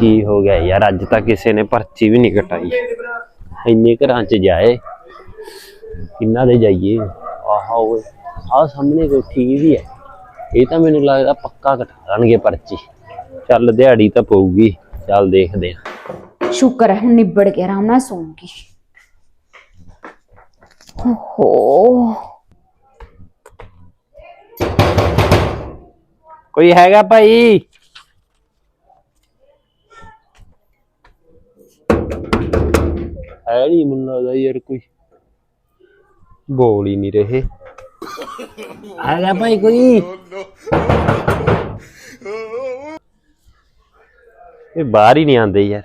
ਕੀ ਹੋ ਗਿਆ ਯਾਰ ਅੱਜ ਤੱਕ ਕਿਸੇ ਨੇ ਪਰਚੀ ਵੀ ਨਹੀਂ ਕਟਾਈ। ਇੰਨੇ ਘਰਾਂ 'ਚ ਜਾਏ ਕਿੰਨਾ ਦੇ ਜਾਈਏ? ਆਹਾ ਓਏ ਆਹ ਸਾਹਮਣੇ ਕੋਠੀ ਵੀ ਹੈ। ਇਹ ਤਾਂ ਮੈਨੂੰ ਲੱਗਦਾ ਪੱਕਾ ਕਟਾਣਗੇ ਪਰਚੀ। ਚੱਲ ਦਿਹਾੜੀ ਤਾਂ ਪਊਗੀ ਚੱਲ ਦੇਖਦੇ ਆ ਸ਼ੁਕਰ ਹੈ ਹੁਣ ਨਿਬੜ ਗਿਆ ਆਰਾਮ ਨਾਲ ਸੌਂਗੀ। ਓਹੋ। ਕੋਈ ਹੈਗਾ ਭਾਈ? ਹੈ ਨਹੀਂ ਮੈਨੂੰ ਲੱਗਦਾ ਯਾਰ ਕੋਈ। ਬੋਲ ਹੀ ਨਹੀਂ ਰਹੇ। ਹੈਗਾ ਭਾਈ ਕੋਈ। ਇਹ ਬਾਹਰ ਹੀ ਨਹੀਂ ਆਉਂਦੇ ਯਾਰ।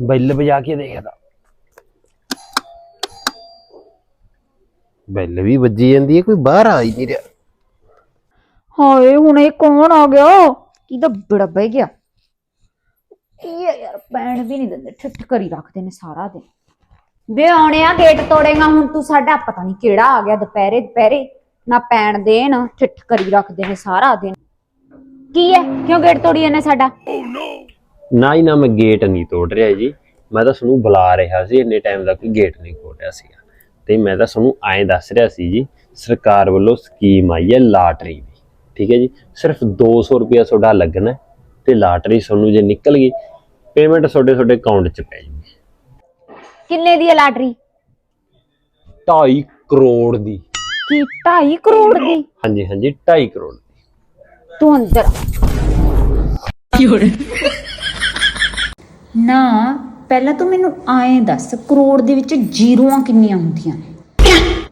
ਬੈਲ ਵਜਾ ਕੇ ਦੇਖਦਾ। ਬੈਲ ਵੀ ਵੱਜੀ ਜਾਂਦੀ ਹੈ ਕੋਈ ਬਾਹਰ ਆ ਹੀ ਨਹੀਂ ਰਿਹਾ। ਹਾਏ ਹੁਣ ਇਹ ਕੌਣ ਆ ਗਿਆ? ਕੀ ਤਾਂ ਬੜਾ ਬਹਿ ਗਿਆ। ਇਹ ਯਾਰ ਪੈਣ ਵੀ ਨਹੀਂ ਦਿੰਦੇ ਠਿੱਠ ਕਰੀ ਰੱਖਦੇ ਨੇ ਸਾਰਾ ਦਿਨ। ਵੇ ਆਉਣਿਆ ਗੇਟ ਤੋੜੇਗਾ ਹੁਣ ਤੂੰ ਸਾਡਾ ਪਤਾ ਨਹੀਂ ਕਿਹੜਾ ਆ ਗਿਆ ਦੁਪਹਿਰੇ ਦੁਪਹਿਰੇ। ਨਾ ਪੈਣ ਦੇਣ ਠਿੱਠ ਕਰੀ ਰੱਖਦੇ ਨੇ ਸਾਰਾ ਦਿਨ। ਕੀ ਹੈ ਕਿਉਂ ਗੇਟ ਤੋੜੀ ਇਹਨੇ ਸਾਡਾ? ਨਾ ਹੀ ਨਾ ਮੈਂ ਗੇਟ ਨਹੀਂ ਤੋੜ ਰਿਹਾ ਜੀ। ਮੈਂ ਤਾਂ ਤੁਹਾਨੂੰ ਬੁਲਾ ਰਿਹਾ ਸੀ ਇੰਨੇ ਟਾਈਮ ਦਾ ਕੋਈ ਗੇਟ ਨਹੀਂ ਖੋਲ ਰਿਹਾ ਸੀਗਾ। ਤੇ ਮੈਂ ਤਾਂ ਤੁਹਾਨੂੰ ਐਂ ਦੱਸ ਰਿਹਾ ਸੀ ਜੀ ਸਰਕਾਰ ਵੱਲੋਂ ਸਕੀਮ ਆਈ ਹੈ ਲਾਟਰੀ ਦੀ। ਠੀਕ ਹੈ ਜੀ ਸਿਰਫ 200 ਰੁਪਇਆ ਤੁਹਾਡਾ ਲੱਗਣਾ ਹੈ ਤੇ ਲਾਟਰੀ ਤੁਹਾਨੂੰ ਜੇ ਨਿਕਲ ਗਈ ਪੇਮੈਂਟ ਤੁਹਾਡੇ ਤੁਹਾਡੇ ਅਕਾਊਂਟ 'ਚ ਪੈ ਜੂਗੀ ਕਿੰਨੇ ਦੀ ਹੈ ਲਾਟਰੀ? 2.5 ਕਰੋੜ ਦੀ। ਕੀ 2.5 ਕਰੋੜ ਦੀ? ਹਾਂਜੀ ਹਾਂਜੀ 2.5 ਕਰੋੜ ਦੀ। ਤੂੰ ਅੰਦਰ ਆ। ਨਾ ਪਹਿਲਾਂ ਤੂੰ ਮੈਨੂੰ ਆਏ ਦੱਸ ਕਰੋੜ ਦੇ ਵਿੱਚ ਜ਼ੀਰੋਆਂ ਕਿੰਨੀਆਂ ਹੁੰਦੀਆਂ? ਨੇ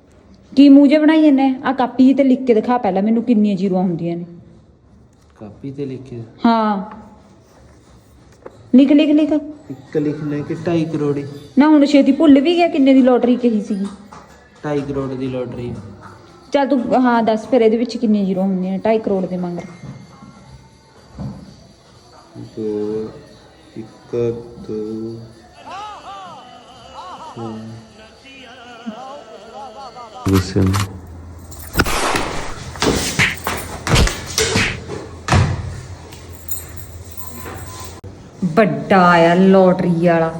ਕੀ ਮੂੰਹ ਜੇ ਬਣਾਈ ਜੰਨੇ ਆ ਕਾਪੀ ਤੇ ਲਿਖ ਕੇ ਦਿਖਾ ਪਹਿਲਾਂ ਮੈਨੂੰ ਕਿੰਨੀਆਂ ਜ਼ੀਰੋਆਂ ਹੁੰਦੀਆਂ ਨੇ। ਕਾਪੀ ਤੇ ਲਿਖਿਆ ਹਾਂ। ਲਿਖ ਲਿਖ ਲਿਖ। ਇੱਕ ਲਿਖਣਾ ਕਿ 2.5 ਕਰੋੜ ਨਾ ਹੁਣ ਛੇਤੀ ਭੁੱਲ ਵੀ ਗਿਆ ਕਿੰਨੇ ਦੀ ਲੋਟਰੀ ਕਹੀ ਸੀਗੀ? 2.5 ਕਰੋੜ ਦੀ ਲੋਟਰੀ। ਚੱਲ ਤੂੰ ਹਾਂ ਦੱਸ ਫਿਰ ਇਹਦੇ ਵਿੱਚ ਕਿੰਨੀਆਂ ਜ਼ੀਰੋ ਹੁੰਦੀਆਂ ਨੇ 2.5 ਕਰੋੜ ਦੇ ਮੰਗ। ਦੋ ਇੱਕ ਦੋ ਗੁੱਸੇ ਵੱਡਾ ਆ ਲੋਟਰੀ ਵਾਲਾ।